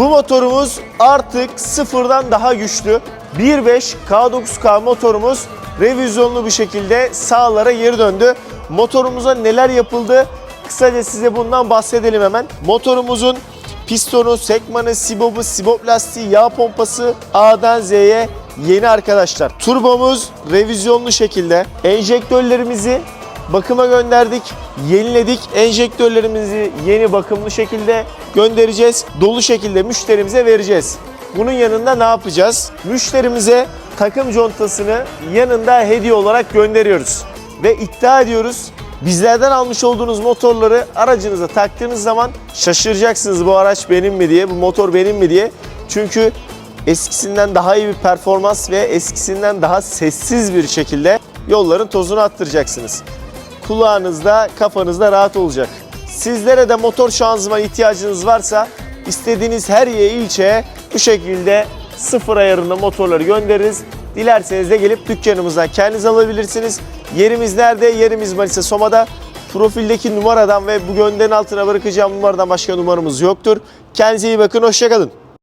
Bu motorumuz artık sıfırdan daha güçlü. 1.5 K9K motorumuz revizyonlu bir şekilde sahalara geri döndü. Motorumuza neler yapıldı? Kısaca size bundan bahsedelim hemen. Motorumuzun pistonu, sekmanı, sibobu, sibop lastiği, yağ pompası A'dan Z'ye yeni arkadaşlar. Turbomuz revizyonlu şekilde. Enjektörlerimizi bakıma gönderdik, yeniledik. Enjektörlerimizi yeni bakımlı şekilde göndereceğiz. Dolu şekilde müşterimize vereceğiz. Bunun yanında ne yapacağız? Müşterimize takım contasını yanında hediye olarak gönderiyoruz. Ve iddia ediyoruz bizlerden almış olduğunuz motorları aracınıza taktığınız zaman şaşıracaksınız bu araç benim mi diye, bu motor benim mi diye. Çünkü eskisinden daha iyi bir performans ve eskisinden daha sessiz bir şekilde yolların tozunu attıracaksınız. Kulağınızda, kafanızda rahat olacak. Sizlere de motor şanzıman ihtiyacınız varsa istediğiniz her yere ilçeye bu şekilde sıfır ayarında motorları göndeririz. Dilerseniz de gelip dükkanımızdan kendiniz alabilirsiniz. Yerimiz nerede? Yerimiz Manisa Soma'da. Profildeki numaradan ve bu gönderin altına bırakacağım numaradan başka numaramız yoktur. Kendinize iyi bakın, hoşçakalın.